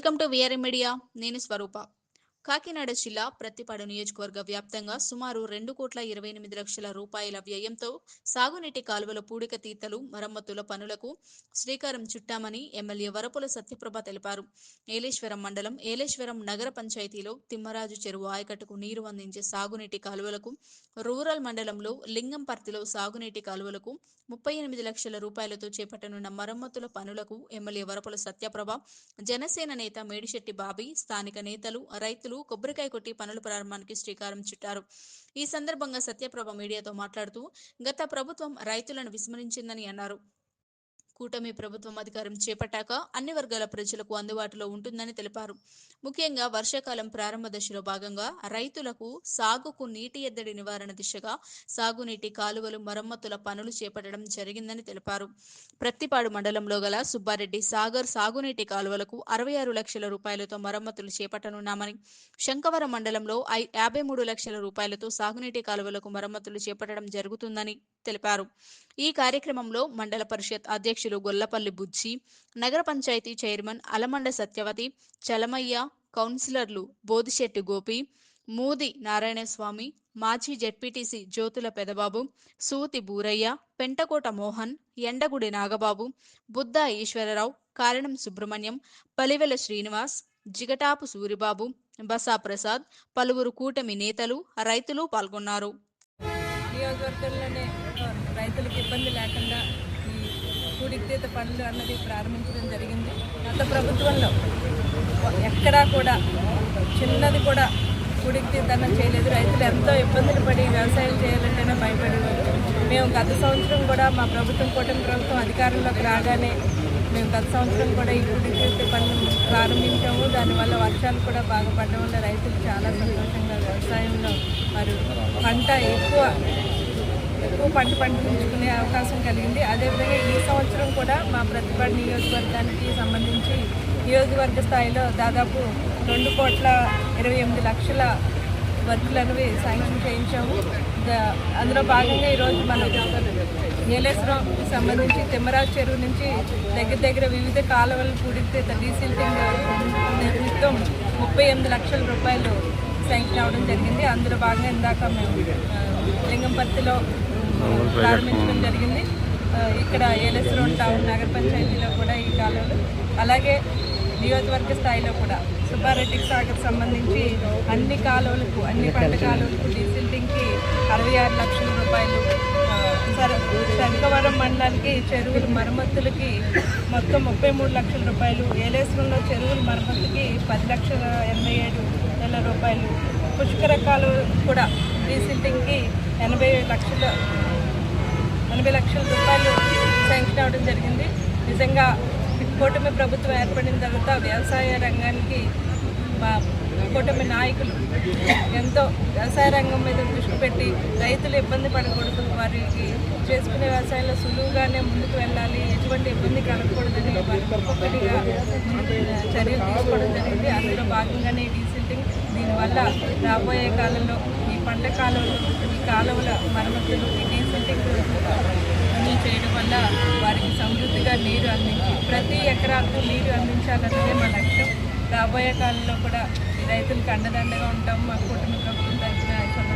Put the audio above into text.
Welcome to we're media నేను స్వరూప. కాకినాడ జిల్లా ప్రత్తిపాడు నియోజకవర్గ వ్యాప్తంగా సుమారు రెండు కోట్ల ఇరవై ఎనిమిది లక్షల రూపాయల వ్యయంతో సాగునీటి కాలువల పూడిక తీతలు మరమ్మతుల పనులకు శ్రీకారం చుట్టామని ఎమ్మెల్యే వరపుల సత్యప్రభ తెలిపారు. ఏలేశ్వరం మండలం ఏలేశ్వరం నగర పంచాయతీలో తిమ్మరాజు చెరువు ఆయకట్టుకు నీరు అందించే సాగునీటి కాలువలకు రూరల్ మండలంలో లింగంపర్తిలో సాగునీటి కాలువలకు ముప్పై ఎనిమిది లక్షల రూపాయలతో చేపట్టనున్న మరమ్మతుల పనులకు ఎమ్మెల్యే వరపుల సత్యప్రభ జనసేన నేత మేడిశెట్టి బాబీ స్థానిక నేతలు రైతులు కొబ్బరికాయ కొట్టి పనుల ప్రారంభానికి శ్రీకారం చుట్టారు. ఈ సందర్భంగా సత్యప్రభ మీడియాతో మాట్లాడుతూ గత ప్రభుత్వం రైతులను విస్మరించిందని అన్నారు. కూటమి ప్రభుత్వం అధికారం చేపట్టాక అన్ని వర్గాల ప్రజలకు అందుబాటులో ఉంటుందని తెలిపారు. ముఖ్యంగా వర్షాకాలం ప్రారంభ దశలో భాగంగా రైతులకు సాగుకు నీటి ఎద్దడి నివారణ దిశగా సాగునీటి కాలువలు మరమ్మతుల పనులు చేపట్టడం జరిగిందని తెలిపారు. ప్రత్తిపాడు మండలంలో గల సుబ్బారెడ్డి సాగర్ సాగునీటి కాలువలకు అరవై ఆరు లక్షల రూపాయలతో మరమ్మతులు చేపట్టనున్నామని శంకవరం మండలంలో ఐ యాభై మూడు లక్షల రూపాయలతో సాగునీటి కాలువలకు మరమ్మతులు చేపట్టడం జరుగుతుందని తెలిపారు. ఈ కార్యక్రమంలో మండల పరిషత్ అధ్యక్షులు గొల్లపల్లి బుజ్జి నగర పంచాయతీ చైర్మన్ అలమండ సత్యవతి చలమయ్య కౌన్సిలర్లు బోదిశెట్టి గోపి మూది నారాయణస్వామి మాజీ జెడ్పీటీసీ జ్యోతుల పెదబాబు సూతి బూరయ్య పెంటకోట మోహన్ ఎండగుడి నాగబాబు బుద్ధ ఈశ్వరరావు కారణం సుబ్రహ్మణ్యం పలివెల శ్రీనివాస్ జిగటాపు సూరిబాబు బసా ప్రసాద్ పలువురు కూటమి నేతలు రైతులు పాల్గొన్నారు. నియోజకవర్గంలోనే రైతులకు ఇబ్బంది లేకుండా ఈ కూడితీత పనులు అన్నది ప్రారంభించడం జరిగింది. గత ప్రభుత్వంలో ఎక్కడా కూడా చిన్నది కూడా కూడితీత చేయలేదు. రైతులు ఎంతో ఇబ్బందులు పడి వ్యవసాయం చేయాలంటేనే భయపడేవారు. మేము గత సంవత్సరం కూడా మా ప్రభుత్వం కూటమి ప్రభుత్వం అధికారంలోకి రాగానే మేము గత సంవత్సరం కూడా ఈ కూడితీత పనులు ప్రారంభించాము. దానివల్ల వర్షాలు కూడా బాగా పడడం వల్ల రైతులు చాలా సంతోషంగా వ్యవసాయంలో వారు పంట ఎక్కువ ఎక్కువ పంట పండించుకునే అవకాశం కలిగింది. అదేవిధంగా ఈ సంవత్సరం కూడా మా ప్రతిపాడు నియోజకవర్గానికి సంబంధించి నియోజకవర్గ స్థాయిలో దాదాపు రెండు కోట్ల ఇరవై ఎనిమిది లక్షల వర్కులు అనేవి శాంక్షన్ చేయించాము. అందులో భాగంగా ఈరోజు మన నీలేశ్వరం సంబంధించి తిమ్మరాజు చెరువు నుంచి దగ్గర దగ్గర వివిధ కాలువలు పూడితే డీసిల్టింగ్ నిమిత్తం ముప్పై ఎనిమిది లక్షల రూపాయలు శాంక్షన్ అవ్వడం జరిగింది. అందులో భాగంగా ఇందాక మేము లింగంపర్తిలో ప్రారంభించడం జరిగింది. ఇక్కడ ఏలేశ్వరం టౌన్ నగర పంచాయతీలో కూడా ఈ కాలువలు అలాగే నియోజకవర్గ స్థాయిలో కూడా సుబ్బారెడ్డి సాగర్ సంబంధించి అన్ని కాలువలకు అన్ని పంట కాలువలకు డీసిల్టింగ్కి అరవై ఆరు లక్షల రూపాయలు శంఖవరం మండలానికి చెరువుల మరమ్మతులకి మొత్తం ముప్పై మూడు లక్షల రూపాయలు ఏలేశ్వరంలో చెరువుల మరమ్మతులకి పది లక్షల ఎనభై ఏడు వేల రూపాయలు పుష్కర కాలువ కూడా డీసిల్టింగ్కి ఎనభై లక్షల ఎనభై లక్షల రూపాయలు శాంక్షన్ అవ్వడం జరిగింది. నిజంగా కూటమి ప్రభుత్వం ఏర్పడిన తర్వాత వ్యవసాయ రంగానికి మా కూటమి నాయకులు ఎంతో వ్యవసాయ రంగం మీద దృష్టి పెట్టి రైతులు ఇబ్బంది పడకూడదు వారికి చేసుకునే వ్యవసాయంలో సులువుగానే ముందుకు వెళ్ళాలి ఎటువంటి ఇబ్బంది కలగకూడదని వారికి ఒక్కొక్కటిగా చర్యలు తీసుకోవడం జరిగింది. అందులో భాగంగానే ఈ డీసిల్టింగ్ దీనివల్ల రాబోయే కాలంలో పంట కాలువలు ఈ కాలువల మరమ్మతులు ఈ అన్నీ చేయడం వల్ల వారికి సమృద్ధిగా నీరు అందించి ప్రతి ఎకరాకు నీరు అందించాలన్నదే మా లక్ష్యం. రాబోయే కాలంలో కూడా రైతులకు అండదండగా ఉంటాం. మా కుటుంబ ప్రభుత్వం తరఫున